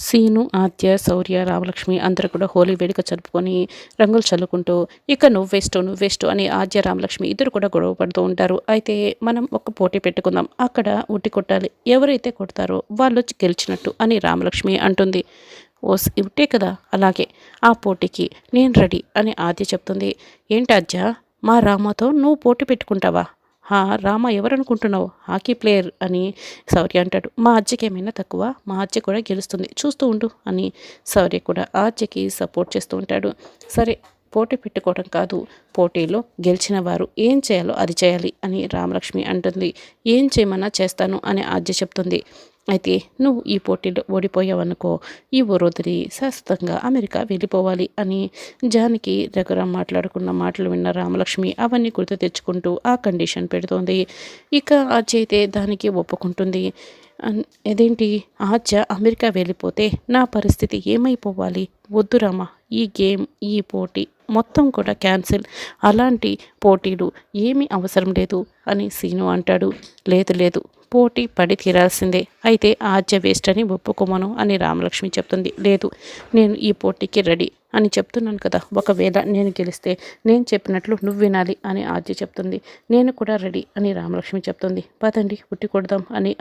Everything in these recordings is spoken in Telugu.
సీను ఆద్య శౌర్య రామలక్ష్మి అందరూ కూడా హోలీ వేడుక జరుపుకొని రంగులు చల్లుకుంటూ ఇక నువ్వు వేస్ట్ నువ్వు అని ఆద్య రామలక్ష్మి ఇద్దరు కూడా గొడవ పడుతూ ఉంటారు. అయితే మనం ఒక పోటీ పెట్టుకుందాం. అక్కడ ఉట్టి కొట్టాలి. ఎవరైతే కొడతారో వాళ్ళు గెలిచినట్టు అని రామలక్ష్మి అంటుంది. ఓస్ ఇవిటే కదా? అలాగే. ఆ పోటీకి నేను రెడీ అని ఆద్య చెప్తుంది. ఏంటి ఆద్య? మా రామతో నువ్వు పోటీ పెట్టుకుంటావా? రామ ఎవరనుకుంటున్నావు? హాకీ ప్లేయర్ అని శౌర్య అంటాడు. మా అజ్జకి ఏమైనా తక్కువ? మా అజ్జ కూడా గెలుస్తుంది. చూస్తూ ఉండు అని శౌర్య కూడా ఆ అజ్జకి సపోర్ట్ చేస్తూ ఉంటాడు. సరే పోటీ పెట్టుకోవడం కాదు. పోటీలో గెలిచిన వారు ఏం చేయాలో అది చేయాలి అని రామలక్ష్మి అంటుంది. ఏం చేయమన్నా చేస్తాను అని ఆద్య చెప్తుంది. అయితే నువ్వు ఈ పోటీలో ఓడిపోయావనుకో ఈ ఊరొదిరి శాశ్వతంగా అమెరికా వెళ్ళిపోవాలి అని జానికి దగ్గర మాట్లాడుకున్న మాటలు విన్న రామలక్ష్మి అవన్నీ గుర్తు తెచ్చుకుంటూ ఆ కండిషన్ పెడుతోంది. ఇక ఆర్జ అయితే దానికి ఒప్పుకుంటుంది. అదేంటి ఆచ అమెరికా వెళ్ళిపోతే నా పరిస్థితి ఏమైపోవాలి? వద్దురామా ఈ గేమ్ ఈ పోటీ మొత్తం కూడా క్యాన్సిల్. అలాంటి పోటీలు ఏమీ అవసరం లేదు అని సీను అంటాడు. లేదు లేదు పోటీ పడి తీరాల్సిందే. అయితే ఆద్య వేస్ట్ అని ఒప్పుకోమను అని రామలక్ష్మి చెప్తుంది. లేదు నేను ఈ పోటీకి రెడీ. అని చెప్తున్నాను కదా. ఒకవేళ నేను గెలిస్తే నేను చెప్పినట్లు నువ్వు వినాలి అని ఆద్య చెప్తుంది. నేను కూడా రెడీ అని రామలక్ష్మి చెప్తుంది. పదండి పుట్టి కొడదాం అని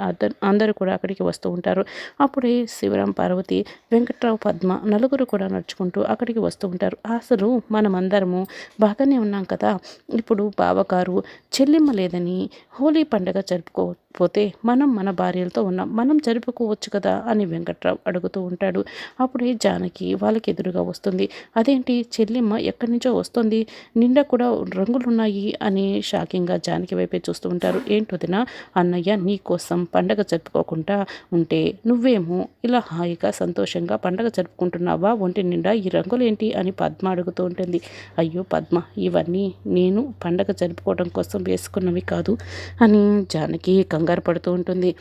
అందరూ కూడా అక్కడికి వస్తూ ఉంటారు. అప్పుడే శివరాం పార్వతి వెంకట్రావు పద్మ నలుగురు కూడా నడుచుకుంటూ అక్కడికి వస్తూ ఉంటారు. అసలు మనమందరము బాగానే ఉన్నాం కదా. ఇప్పుడు బావగారు చెల్లిమ్మ లేదని హోలీ పండుగ జరుపుకోకపోతే మనం మన భార్యలతో ఉన్నాం. మనం జరుపుకోవచ్చు కదా అని వెంకట్రావు అడుగుతూ ఉంటాడు. అప్పుడే జానకి వాళ్ళకి ఎదురుగా వస్తుంది. ఉంటుంది అదేంటి? చెల్లిమ్మ ఎక్కడి నుంచో వస్తుంది. నిండా కూడా రంగులున్నాయి అని షాకింగ్గా జానకి వైపే చూస్తూ ఉంటారు. ఏంటొదిన అన్నయ్య నీ కోసం పండగ జరుపుకోకుండా ఉంటే నువ్వేమో ఇలా హాయిగా సంతోషంగా పండగ జరుపుకుంటున్నావా? ఒంటి నిండా ఈ రంగులేంటి? అని పద్మ అడుగుతూ ఉంటుంది. అయ్యో పద్మ ఇవన్నీ నేను పండగ జరుపుకోవడం కోసం వేసుకున్నవి కాదు అని జానకి కంగారు పడుతూ ఉంటుంది.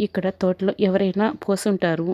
ఇక్కడ తోటలో ఎవరైనా పోసుంటారు.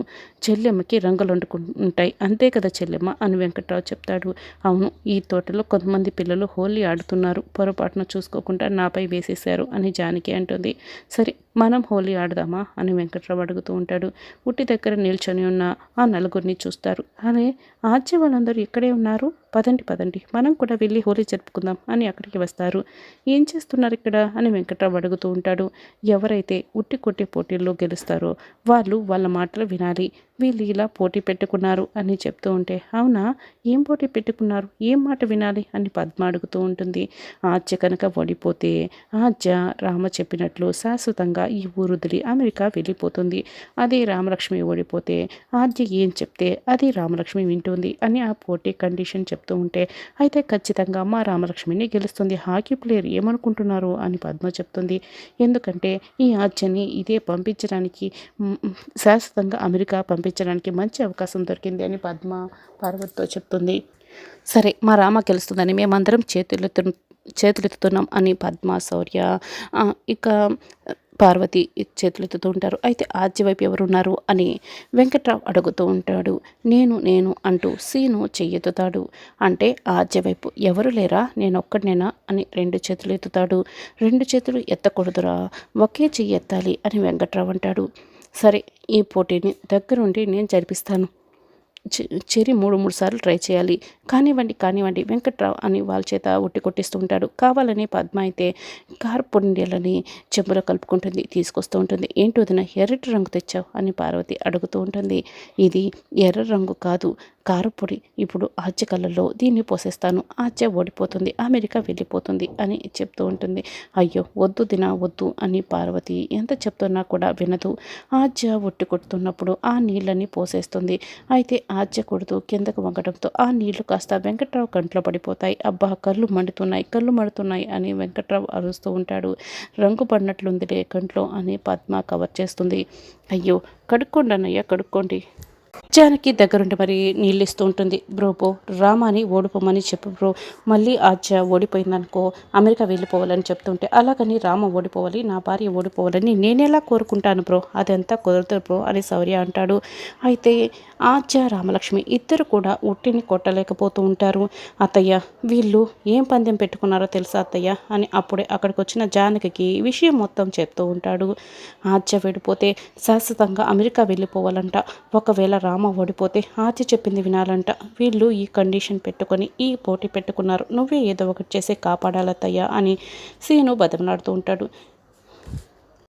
చెల్లెమ్మకి రంగులు వండుకుంటాయి అంతే కదా చెల్లెమ్మ అని వెంకట్రావు చెప్తాడు. అవును ఈ తోటలో కొంతమంది పిల్లలు హోలీ ఆడుతున్నారు. పొరపాటున చూసుకోకుండా నాపై వేసేశారు అని జానకి అంటుంది. సరే మనం హోలీ ఆడదామా అని వెంకట్రావు అడుగుతూ ఉంటాడు. ఉట్టి దగ్గర నిల్చొని ఉన్న ఆ నలుగురిని చూస్తారు. అనే ఆర్జే వాళ్ళందరూ ఇక్కడే ఉన్నారు? పదండి పదండి. మనం కూడా వెళ్ళి హోలీ జరుపుకుందాం అని అక్కడికి వస్తారు. ఏం చేస్తున్నారు ఇక్కడ? అని వెంకట్రావు అడుగుతూ ఉంటాడు. ఎవరైతే ఉట్టి కొట్టి పోటీల్లో గెలుస్తారో వాళ్ళు వాళ్ళ మాటలు వినాలి. వీళ్ళు ఇలా పోటీ పెట్టుకున్నారు అని చెప్తూ ఉంటే అవునా? ఏం పోటీ పెట్టుకున్నారు? ఏం మాట వినాలి? అని పద్మ అడుగుతూ ఉంటుంది. ఆజ్య కనుక ఓడిపోతే ఆజ్య రామ చెప్పినట్లు శాశ్వతంగా ఈ ఊరుదిలి అమెరికా వెళ్ళిపోతుంది. అదే రామలక్ష్మి ఓడిపోతే ఆద్య ఏం చెప్తే అది రామలక్ష్మి వింటుంది అని ఆ పోటీ కండిషన్ చెప్తూ ఉంటే అయితే ఖచ్చితంగా మా రామలక్ష్మిని గెలుస్తుంది. హాకీ ప్లేయర్ ఏమనుకుంటున్నారు? అని పద్మ చెప్తుంది. ఎందుకంటే ఈ ఆజ్యని ఇదే పంపించడానికి శాశ్వతంగా అమెరికా పంపి పంపించడానికి మంచి అవకాశం దొరికింది అని పద్మ పార్వతితో చెప్తుంది. సరే మా రామ గెలుస్తుందని మేమందరం చేతులెత్తు చేతులెత్తుతున్నాం అని పద్మ శౌర్య ఇక పార్వతి చేతులెత్తుతూ ఉంటారు. అయితే ఆద్య వైపు ఎవరున్నారు అని వెంకట్రావు అడుగుతూ ఉంటాడు. నేను నేను అంటూ సీను చెయ్యెత్తుతాడు. అంటే ఆద్య వైపు ఎవరు లేరా? నేను ఒక్కడినేనా? అని రెండు చేతులు ఎత్తుతాడు. రెండు చేతులు ఎత్తకూడదురా ఒకే చెయ్యి ఎత్తాలి అని వెంకట్రావు అంటాడు. సరే ఈ పోటీని దగ్గరుండి నేను జరిపిస్తాను. చెరి మూడు మూడు సార్లు ట్రై చేయాలి. కానివ్వండి కానివ్వండి వెంకట్రావు అని వాళ్ళ చేత ఒట్టి కొట్టిస్తూ ఉంటాడు. కావాలని పద్మ అయితే పొండిలని చెంబులో కలుపుకుంటుంది తీసుకొస్తూ ఉంటుంది. ఏంటి వదిన ఎర్రటి రంగు తెచ్చావు అని పార్వతి అడుగుతూ ఉంటుంది. ఇది ఎర్ర రంగు కాదు కారపొడి ఇప్పుడు ఆచ్య కళ్ళల్లో దీన్ని పోసేస్తాను. ఆచ్య ఓడిపోతుంది అమెరికా వెళ్ళిపోతుంది అని చెప్తూ ఉంటుంది. అయ్యో వద్దు దినా వద్దు అని పార్వతి ఎంత చెప్తున్నా కూడా వినదు. ఆచ్య ఒట్టి కొడుతున్నప్పుడు ఆ నీళ్ళని పోసేస్తుంది. అయితే ఆచ్య కొడుతూ కిందకు వంగడంతో ఆ నీళ్ళు కాస్త వెంకట్రావు కంట్లో పడిపోతాయి. అబ్బా కళ్ళు మండుతున్నాయి కళ్ళు మండుతున్నాయి అని వెంకట్రావు అరుస్తూ ఉంటాడు. రంగు పడినట్లుందిలే కంట్లో అని పద్మ కవర్ చేస్తుంది. అయ్యో కడుక్కోండి అన్నయ్య కడుక్కోండి. జానకి దగ్గరుండి మరి నీళ్ళు ఇస్తూ ఉంటుంది. బ్రో పో రామాని ఓడిపోమని చెప్పు బ్రో. మళ్ళీ ఆజ్య ఓడిపోయిందనుకో అమెరికా వెళ్ళిపోవాలని చెప్తుంటే అలాగని రామ ఓడిపోవాలి నా భార్య ఓడిపోవాలని నేనెలా కోరుకుంటాను బ్రో? అదంతా కుదరదు బ్రో అని శౌర్య అంటాడు. అయితే ఆజ్య రామలక్ష్మి ఇద్దరు కూడా ఉట్టిని కొట్టలేకపోతూ ఉంటారు. అత్తయ్య వీళ్ళు ఏం పందెం పెట్టుకున్నారో తెలుసా అత్తయ్య? అని అప్పుడే అక్కడికి వచ్చిన జానకి విషయం మొత్తం చెప్తూ ఉంటాడు. ఆజ్య విడిపోతే శాశ్వతంగా అమెరికా వెళ్ళిపోవాలంట. ఒకవేళ రామ ఓడిపోతే ఆచి చెప్పింది వినాలంట. వీళ్ళు ఈ కండిషన్ పెట్టుకొని ఈ పోటీ పెట్టుకున్నారు. నువ్వే ఏదో ఒకటి చేసి కాపాడాలత్తయ్య అని సీను బతిమలాడుతూ ఉంటాడు.